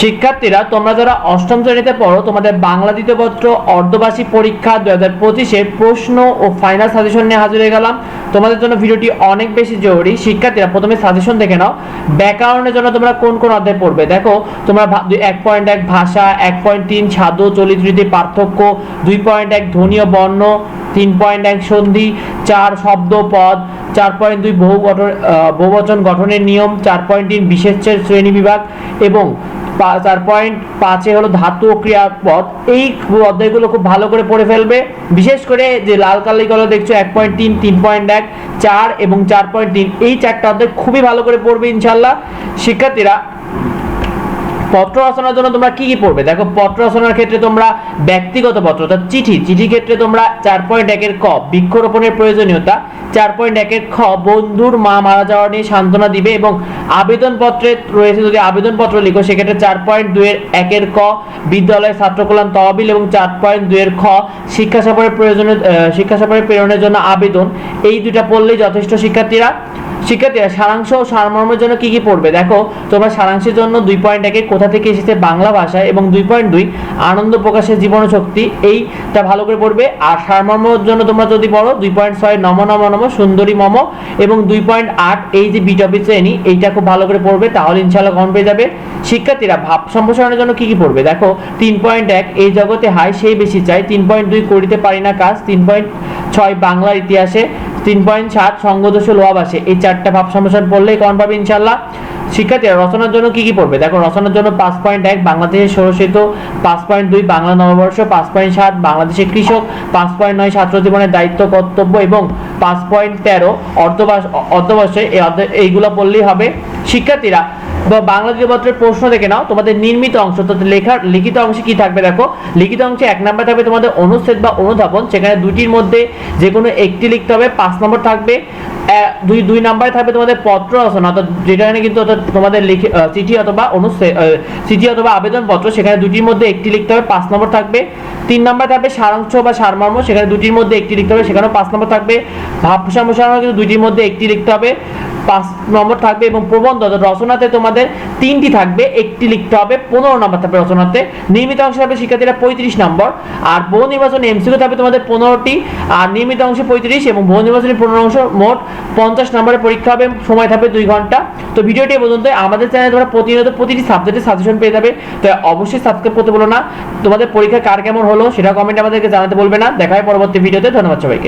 শিক্ষার্থীরা, তোমরা যারা অষ্টম শ্রেণীতে পড়ো, তোমাদের বাংলা দ্বিতীয় পত্র অর্ধবার্ষিক পরীক্ষা দু হাজার পঁচিশের প্রশ্ন ও ফাইনাল সাজেশন নিয়ে হাজির হয়ে গেলাম। তোমাদের জন্য ভিডিওটি অনেক বেশি জরুরি। শিক্ষার্থীরা, প্রথমে সাজেশন দেখে নাও। ব্যাকরণের জন্য তোমরা কোন কোন অধ্যায় পড়বে? দেখো, তোমরা এক পয়েন্ট এক ভাষা, এক পয়েন্ট তিন ছাদ চলিত রীতির পার্থক্য, দুই পয়েন্ট এক ধ্বনি ও বর্ণ, তিন পয়েন্ট এক সন্ধি, চার শব্দ পদ, চার পয়েন্ট দুই বহু গঠন বহুবচন গঠনের নিয়ম, চার পয়েন্ট তিন বিশেষ শ্রেণি বিভাগ এবং চার পয়েন্ট পাঁচে হলো ধাতু ও ক্রিয়াপদ। এই অধ্যায়গুলো খুব ভালো করে পড়ে ফেলবে। বিশেষ করে যে লাল কালিগুলো দেখছ, এক পয়েন্ট তিন তিন পয়েন্ট এক, চার এবং চার পয়েন্ট তিন, এই চারটা অধ্যায় খুবই ভালো করে পড়বে ইনশাল্লাহ শিক্ষার্থীরা পত্র রচনার জন্য তোমরা কি কি পড়বে? দেখো পত্র রচনার ক্ষেত্রে তোমরা ব্যক্তিগত পত্র, অর্থাৎ চিঠি। চিঠি ক্ষেত্রে তোমরা চার পয়েন্ট একের ক, বৃক্ষরোপণের প্রয়োজনীয়তা, চার পয়েন্ট একের খ, বন্ধুর মা মারা যাওয়া নিয়ে সান্ত্বনা দিবে এবং আবেদনপত্রে রয়েছে যদি আবেদনপত্র লিখো, সেক্ষেত্রে চার পয়েন্ট দুইয়ের একের ক, বিদ্যালয়ের ছাত্র কল্যাণ তহবিল এবং চার পয়েন্ট দুইয়ের খ, শিক্ষা সফরের প্রয়োজনীয় শিক্ষা সফরের প্রেরণের জন্য আবেদন। এই দুটা পড়লেই যথেষ্ট শিক্ষার্থীরা শিক্ষার্থীরা, সারাংশ ও সারমর্মের জন্য কি কি পড়বে? দেখো, তোমরা সারাংশের জন্য দুই পয়েন্ট একে কোথা থেকে এসেছে বাংলা ভাষা এবং দুই পয়েন্ট দুই আনন্দ প্রকাশের জীবন শক্তি, এইটা ভালো করে পড়বে। আর সারমর্মের জন্য তোমরা যদি পড়ো, দুই পয়েন্ট ছয় নম নম নম, সুন্দরী মম এবং দুই পয়েন্ট আট এই যে বিটপি শ্রেণি, এইটা খুব ভালো করে পড়বে, তাহলে ইনশাল্লাহ কম পেয়ে যাবে। শিক্ষার্থীরা, ভাব সম্প্রসারণের জন্য কি কি পড়বে? দেখো, তিন পয়েন্ট এক, এই জগতে হাই সেই বেশি চাই। তিন পয়েন্ট দুই, করিতে পারি না কাজ। তিন পয়েন্ট ছয়, বাংলার ইতিহাসে। তিন পয়েন্ট সাত সঙ্গদোষ লোয়াব আসে। এই চারটা ভাব সমস্যা পড়লেই কম পাবে ইনশাল্লাহ শিক্ষার্থীরা, রচনার জন্য কি কি পড়বে? দেখো, রচনার জন্য পাঁচ পয়েন্ট এক, বাংলাদেশের ষোড়শিত, পাঁচ পয়েন্ট দুই, বাংলা নববর্ষ, পাঁচ পয়েন্ট সাত, বাংলাদেশের কৃষক, পাঁচ পয়েন্ট নয় ছাত্র জীবনের দায়িত্ব, কর্তব্য এবং পাঁচ পয়েন্ট তেরো অর্ধবাস অর্ধবর্ষে এইগুলো পড়লেই হবে। শিক্ষার্থীরা বা বাংলা পত্রের প্রশ্ন দেখে নাও। তোমাদের নির্মিত অংশ, অর্থাৎ লেখার লিখিত অংশে কি থাকবে দেখো? লিখিত অংশে এক নাম্বার থাকবে তোমাদের অনুচ্ছেদ বা অনুধাবন। সেখানে দুটির মধ্যে যে কোনো একটি লিখতে হবে, পাঁচ নম্বর থাকবে। দুই দুই নাম্বারে থাকবে তোমাদের পত্র রচনা, অর্থাৎ যেখানে কিন্তু তোমাদের লিখে চিঠি অথবা অনুচ্ছেদ চিঠি অথবা আবেদনপত্র, সেখানে দুটির মধ্যে একটি লিখতে হবে, পাঁচ নম্বর থাকবে। তিন নম্বর থাকবে সারাংশ বা সারমর্ম, সেখানে দুটির মধ্যে একটি লিখতে হবে, সেখানেও পাঁচ নম্বর থাকবে। ভাব সম্প্রসারণ কিন্তু দুটির মধ্যে একটি লিখতে হবে। পাঁচ নম্বর থাকবে এবং প্রবন্ধ রচনাতে তোমাদের তিনটি থাকবে, একটি লিখতে হবে পনেরো নম্বর থাকবে রচনাতে। নির্মিত অংশ থাকবে শিক্ষার্থীরা পঁয়ত্রিশ নম্বর। আর বহু নির্বাচন এমসিকিউ থাকবে তোমাদের পনেরোটি। আর নির্মিত অংশে পঁয়ত্রিশ এবং বহু নির্বাচনী পনেরো অংশ মোট পঞ্চাশ নম্বরের পরীক্ষা হবে, সময় থাকবে দুই ঘণ্টা। তো ভিডিওটি পর্যন্ত আমাদের চ্যানেলে তোমরা প্রতিনিয়ত প্রতিটি সাবজেক্টের সাজেশন পেয়ে যাবে। তো অবশ্যই সাবস্ক্রাইব করতে বলো না। তোমাদের পরীক্ষা কার কেমন হলো সেটা কমেন্ট আমাদেরকে জানাতে বলবে না। দেখা হয় পরবর্তী ভিডিওতে। ধন্যবাদ সবাইকে।